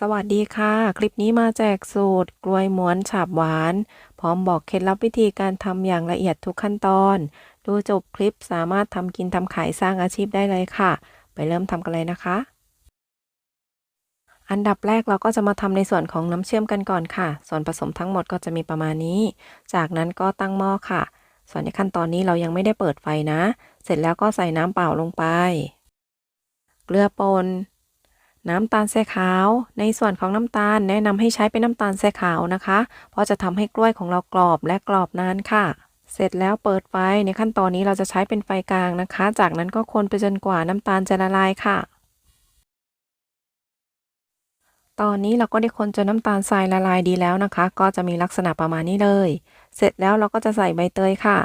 สวัสดีค่ะ คลิปนี้มาแจกสูตร กล้วยม้วนฉาบหวาน พร้อมบอกเคล็ดลับวิธีการทำอย่างละเอียดทุกขั้นตอน ดูจบคลิปสามารถทำกินทำขายสร้างอาชีพได้เลยค่ะ ไปเริ่มทำกันเลยนะคะ อันดับแรกเราก็จะมาทำในส่วนของน้ำเชื่อมกันก่อนค่ะ ส่วนผสมทั้งหมดก็จะมีประมาณนี้ จากนั้นก็ตั้งหม้อค่ะ ส่วนในขั้นตอนนี้เรายังไม่ได้เปิดไฟนะ เสร็จแล้วก็ใส่น้ำเปล่าลงไป เกลือป่น น้ำตาลทรายขาว ในส่วนของน้ำตาลแนะนำให้ใช้เป็นน้ำตาลทรายขาวนะคะ เพราะจะทำให้กล้วยของเรากรอบและกรอบนานค่ะ เสร็จแล้วเปิดไฟในขั้นตอนนี้เราจะใช้เป็นไฟกลางนะคะ จากนั้นก็คนไปจนกว่าน้ำตาลจะละลายค่ะ ตอนนี้เราก็ได้คนจนน้ำตาลทรายละลายดีแล้วนะคะ ก็จะมีลักษณะประมาณนี้เลย เสร็จแล้วเราก็จะใส่ใบเตยค่ะ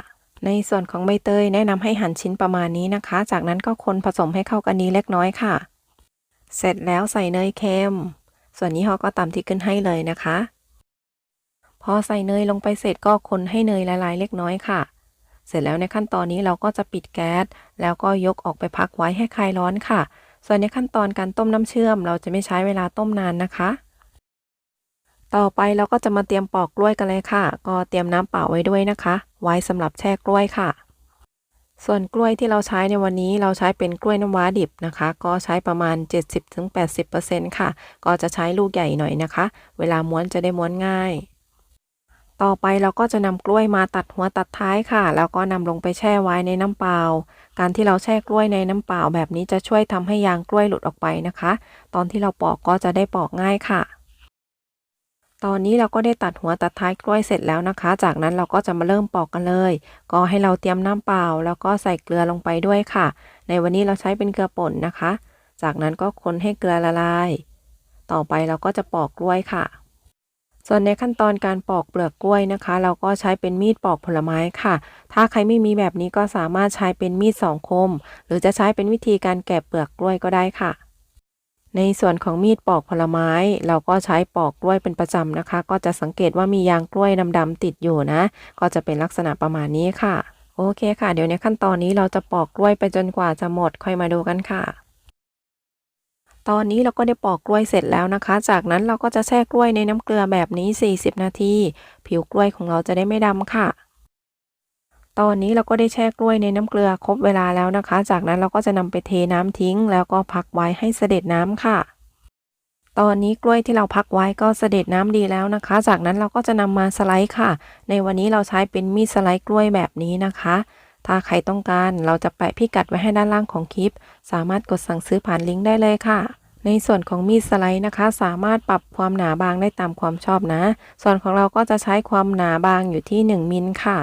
ในส่วนของใบเตยแนะนำให้หั่นชิ้นประมาณนี้นะคะ จากนั้นก็คนผสมให้เข้ากันนี้เล็กน้อยค่ะ เสร็จแล้วใส่เนยเค็ม ส่วนนี้เขาก็ตามที่ขึ้นให้เลยนะคะ พอใส่เนยลงไปเสร็จก็คนให้เนยละลายเล็กน้อยค่ะ เสร็จแล้วในขั้นตอนนี้เราก็จะปิดแก๊ส แล้วก็ยกออกไปพักไว้ให้คลายร้อนค่ะ ส่วนในขั้นตอนการต้มน้ำเชื่อม เราจะไม่ใช้เวลาต้มนานนะคะ ต่อไปเราก็จะมาเตรียมปอกกล้วยกันเลยค่ะ ก็เตรียมน้ำเปล่าไว้ด้วยนะคะ ไว้สำหรับแช่กล้วยค่ะ ส่วนกล้วยที่เราใช้ในวันนี้เราใช้เป็นกล้วยน้ำว้าดิบนะคะ ก็ใช้ประมาณ 70-80%ค่ะ ก็จะใช้ลูกใหญ่หน่อยนะคะ เวลาม้วนจะได้ม้วนง่าย ต่อไปเราก็จะนำกล้วยมาตัดหัวตัดท้ายค่ะ แล้วก็นำลงไปแช่ไว้ในน้ำเปล่า การที่เราแช่กล้วยในน้ำเปล่าแบบนี้จะช่วยทำให้ยางกล้วยหลุดออกไปนะคะ ตอนที่เราปอกก็จะได้ปอกง่ายค่ะ ตอนนี้เราก็ได้ตัดหัวตัดท้ายกล้วยเสร็จแล้วนะคะ จากนั้นเราก็จะมาเริ่มปอกกันเลย ก็ให้เราเตรียมน้ำเปล่า แล้วก็ใส่เกลือลงไปด้วยค่ะ ในวันนี้เราใช้เป็นเกลือป่นนะคะ จากนั้นก็คนให้เกลือละลาย ต่อไปเราก็จะปอกกล้วยค่ะ ส่วนในขั้นตอนการปอกเปลือกกล้วยนะคะ เราก็ใช้เป็นมีดปอกผลไม้ค่ะ ถ้าใครไม่มีแบบนี้ก็สามารถใช้เป็นมีดสองคม หรือจะใช้เป็นวิธีการแกะเปลือกกล้วยก็ได้ค่ะ ในส่วนของมีดปอกผลไม้ เราก็ใช้ปอกกล้วยเป็นประจำนะคะ ก็จะสังเกตว่ามียางกล้วยดำๆติดอยู่นะ ก็จะเป็นลักษณะประมาณนี้ค่ะ โอเคค่ะ เดี๋ยวในขั้นตอนนี้เราจะปอกกล้วยไปจนกว่าจะหมดค่อยมาดูกันค่ะ ตอนนี้เราก็ได้ปอกกล้วยเสร็จแล้วนะคะ จากนั้นเราก็จะแช่กล้วยในน้ำเกลือแบบนี้ 40 นาที ผิวกล้วยของเราจะได้ไม่ดำค่ะ ตอนนี้เราก็ได้แช่กล้วยในน้ำเกลือครบเวลาแล้วนะคะ จากนั้นเราก็จะนำไปเทน้ำทิ้ง แล้วก็พักไว้ให้เสด็จน้ำค่ะ ตอนนี้กล้วยที่เราพักไว้ก็เสด็จน้ำดีแล้วนะคะ จากนั้นเราก็จะนำมาสไลด์ค่ะ ในวันนี้เราใช้เป็นมีดสไลด์กล้วยแบบนี้นะคะ ถ้าใครต้องการเราจะแปะพิกัดไว้ให้ด้านล่างของคลิป สามารถกดสั่งซื้อผ่านลิงก์ได้เลยค่ะในส่วนของมีดสไลด์นะคะ สามารถปรับความหนาบางได้ตามความชอบนะ ส่วนของเราก็จะใช้ความหนาบางอยู่ที่ 1 มิลค่ะ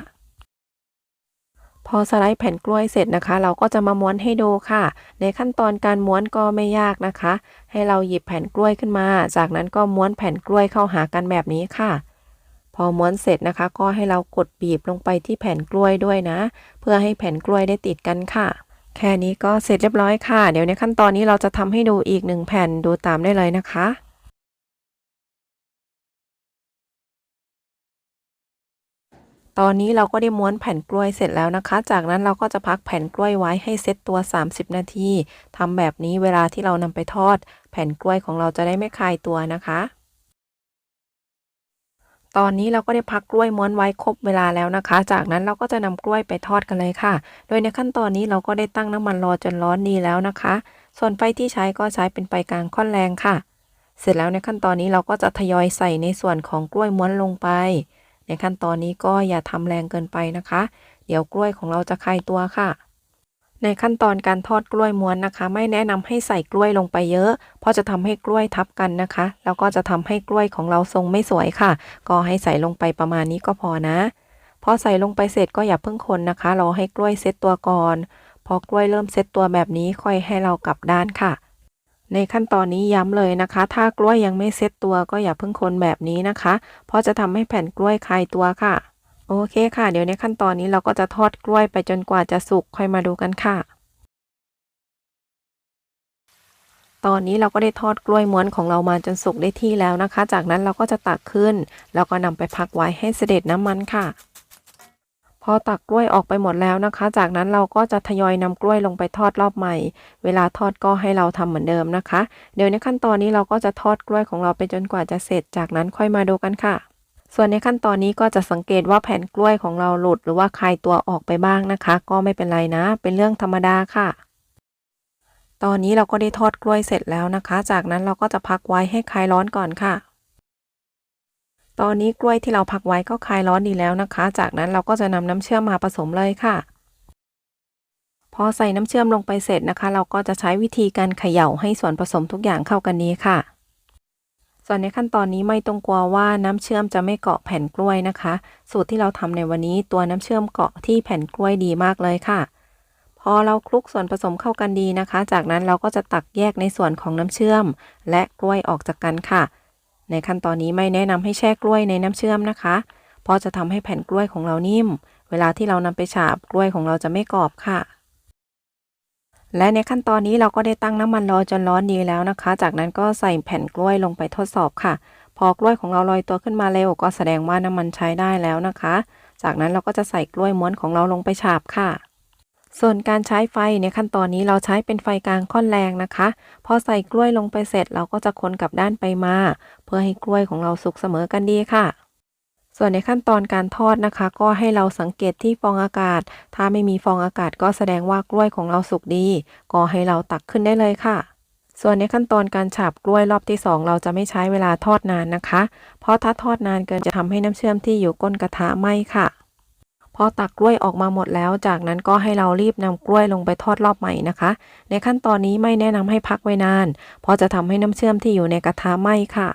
พอสไลด์แผ่นกล้วยเสร็จนะคะ เราก็จะมาม้วนให้ดูค่ะ ในขั้นตอนการม้วนก็ไม่ยากนะคะ ให้เราหยิบแผ่นกล้วยขึ้นมา จากนั้นก็ม้วนแผ่นกล้วยเข้าหากันแบบนี้ค่ะ พอม้วนเสร็จนะคะ ก็ให้เรากดบีบลงไปที่แผ่นกล้วยด้วยนะ เพื่อให้แผ่นกล้วยได้ติดกันค่ะ แค่นี้ก็เสร็จเรียบร้อยค่ะ เดี๋ยวในขั้นตอนนี้เราจะทำให้ดูอีกหนึ่งแผ่นดูตามได้เลยนะคะ ตอนนี้เราก็ได้ม้วนแผ่นกล้วยเสร็จแล้วนะคะ จากนั้นเราก็จะพักแผ่นกล้วยไว้ให้เซตตัว 30 นาทีทำแบบนี้เวลาที่เรานำไปทอด แผ่นกล้วยของเราจะได้ไม่คายตัวนะคะ ตอนนี้เราก็ได้พักกล้วยม้วนไว้ครบเวลาแล้วนะคะ จากนั้นเราก็จะนำกล้วยไปทอดกันเลยค่ะ โดยในขั้นตอนนี้เราก็ได้ตั้งน้ำมันรอจนร้อนดีแล้วนะคะ ส่วนไฟที่ใช้ก็ใช้เป็นไฟกลางค่อนแรงค่ะ เสร็จแล้วในขั้นตอนนี้เราก็จะทยอยใส่ในส่วนของกล้วยม้วนลงไป ในขั้นตอนนี้ก็อย่าทำแรงเกินไปนะคะ เดี๋ยวกล้วยของเราจะคลายตัวค่ะ ในขั้นตอนการทอดกล้วยม้วนนะคะ ไม่แนะนำให้ใส่กล้วยลงไปเยอะ เพราะจะทำให้กล้วยทับกันนะคะ แล้วก็จะทำให้กล้วยของเราทรงไม่สวยค่ะ ก็ให้ใส่ลงไปประมาณนี้ก็พอนะพอใส่ลงไปเสร็จก็อย่าเพิ่งคนนะคะรอให้กล้วยเซตตัวก่อนพอกล้วยเริ่มเซตตัวแบบนี้ค่อยให้เรากลับด้านค่ะ ในขั้นตอนนี้ย้ำเลยนะคะ ถ้ากล้วยยังไม่เซตตัวก็อย่าเพิ่งคนแบบนี้นะคะ เพราะจะทำให้แผ่นกล้วยคลายตัวค่ะ โอเคค่ะ เดี๋ยวในขั้นตอนนี้เราก็จะทอดกล้วยไปจนกว่าจะสุกค่อยมาดูกันค่ะ ตอนนี้เราก็ได้ทอดกล้วยม้วนของเรามาจนสุกได้ที่แล้วนะคะ จากนั้นเราก็จะตักขึ้น แล้วก็นำไปพักไว้ให้เสด็จน้ำมันค่ะ อพอตักกล้วยออกไปหมดแล้วนะคะ จากนั้นเราก็จะทยอยนำกล้วยลงไปทอดรอบใหม่ เวลาทอดก็ให้เราทำเหมือนเดิมนะคะ เดี๋ยวในขั้นตอนนี้เราก็จะทอดกล้วยของเราไปจนกว่าจะเสร็จ จากนั้นค่อยมาดูกันค่ะ ส่วนในขั้นตอนนี้ก็จะสังเกตว่าแผ่นกล้วยของเราหลุดหรือว่าคลายตัวออกไปบ้างนะคะ ก็ไม่เป็นไรนะ เป็นเรื่องธรรมดาค่ะตอนนี้เราก็ได้ทอดกล้วยเสร็จแล้วนะคะ จากนั้นเราก็จะพักไว้ให้คลายร้อนก่อนค่ะ ตอนนี้กล้วยที่เราพักไว้ก็คลายร้อนดีแล้วนะคะ จากนั้นเราก็จะนำน้ำเชื่อมมาผสมเลยค่ะ พอใส่น้ำเชื่อมลงไปเสร็จนะคะ เราก็จะใช้วิธีการเขย่าให้ส่วนผสมทุกอย่างเข้ากันดีค่ะ ส่วนในขั้นตอนนี้ไม่ต้องกลัวว่าน้ำเชื่อมจะไม่เกาะแผ่นกล้วยนะคะ สูตรที่เราทำในวันนี้ตัวน้ำเชื่อมเกาะที่แผ่นกล้วยดีมากเลยค่ะ พอเราคลุกส่วนผสมเข้ากันดีนะคะ จากนั้นเราก็จะตักแยกในส่วนของน้ำเชื่อม และกล้วยออกจากกันค่ะ ในขั้นตอนนี้ไม่แนะนำให้แช่กล้วยในน้ำเชื่อมนะคะ เพราะจะทำให้แผ่นกล้วยของเรานิ่ม เวลาที่เรานำไปฉาบกล้วยของเราจะไม่กรอบค่ะ และในขั้นตอนนี้เราก็ได้ตั้งน้ำมันรอจนร้อนดีแล้วนะคะ จากนั้นก็ใส่แผ่นกล้วยลงไปทดสอบค่ะ พอกล้วยของเราลอยตัวขึ้นมาเร็วก็แสดงว่าน้ำมันใช้ได้แล้วนะคะ จากนั้นเราก็จะใส่กล้วยม้วนของเราลงไปฉาบค่ะ ส่วนการใช้ไฟในขั้นตอนนี้เราใช้เป็นไฟกลางค่อนแรงนะคะ พอใส่กล้วยลงไปเสร็จเราก็จะคนกลับด้านไปมา เพื่อให้กล้วยของเราสุกเสมอกันดีค่ะ ส่วนในขั้นตอนการทอดนะคะ ก็ให้เราสังเกตที่ฟองอากาศ ถ้าไม่มีฟองอากาศก็แสดงว่ากล้วยของเราสุกดี ก็ให้เราตักขึ้นได้เลยค่ะส่วนในขั้นตอนการฉาบกล้วยรอบที่ 2 เราจะไม่ใช้เวลาทอดนานนะคะ เพราะถ้าทอดนานเกินจะทำให้น้ำเชื่อมที่อยู่ก้นกระทะไหม้ค่ะ อตักกล้วยออกมาหมดแล้ว จากนั้นก็ให้เรารีบนำกล้วยลงไปทอดรอบใหม่นะคะ ในขั้นตอนนี้ไม่แนะนำให้พักไว้นาน เพราะจะทำให้น้ำเชื่อมที่อยู่ในกระทะไหม้ค่ะ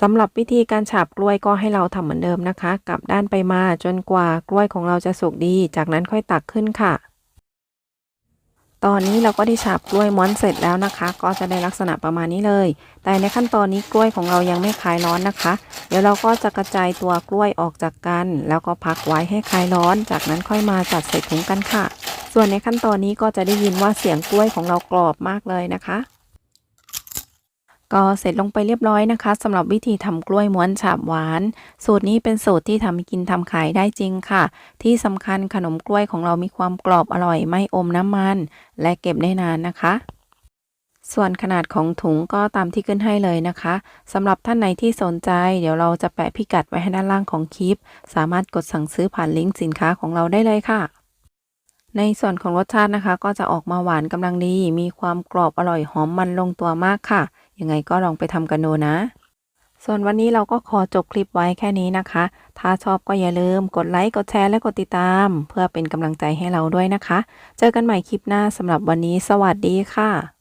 สำหรับวิธีการฉาบกล้วยก็ให้เราทำเหมือนเดิมนะคะกลับด้านไปมาจนกว่ากล้วยของเราจะสุกดี จากนั้นค่อยตักขึ้นค่ะ ตอนนี้เราก็ได้ฉาบกล้วยม้อนเสร็จแล้วนะคะ ก็จะได้ลักษณะประมาณนี้เลย แต่ในขั้นตอนนี้กล้วยของเรายังไม่คลายร้อนนะคะ เดี๋ยวเราก็จะกระจายตัวกล้วยออกจากกัน แล้วก็พักไว้ให้คลายร้อน จากนั้นค่อยมาจัดใส่ถุงกันค่ะ ส่วนในขั้นตอนนี้ก็จะได้ยินว่าเสียงกล้วยของเรากรอบมากเลยนะคะ ก็เสร็จลงไปเรียบร้อยนะคะสำหรับวิธีทำกล้วยม้วนฉาบหวาน สูตรนี้เป็นสูตรที่ทำกินทำขายได้จริงค่ะ ที่สำคัญขนมกล้วยของเรามีความกรอบอร่อยไม่อมน้ำมัน และเก็บได้นานนะคะส่วนขนาดของถุงก็ตามที่ขึ้นให้เลยนะคะสำหรับท่านไหนที่สนใจ เดี๋ยวเราจะแปะพิกัดไว้ให้ด้านล่างของคลิป สามารถกดสั่งซื้อผ่านลิงก์สินค้าของเราได้เลยค่ะ ในส่วนของรสชาตินะคะ ก็จะออกมาหวานกำลังดี มีความกรอบอร่อยหอมมันลงตัวมากค่ะ ยังไงก็ลองไปทำกันดูนะ ส่วนวันนี้เราก็ขอจบคลิปไว้แค่นี้นะคะ ถ้าชอบก็อย่าลืมกดไลค์กดแชร์และกดติดตาม เพื่อเป็นกำลังใจให้เราด้วยนะคะ เจอกันใหม่คลิปหน้าสำหรับวันนี้ สวัสดีค่ะ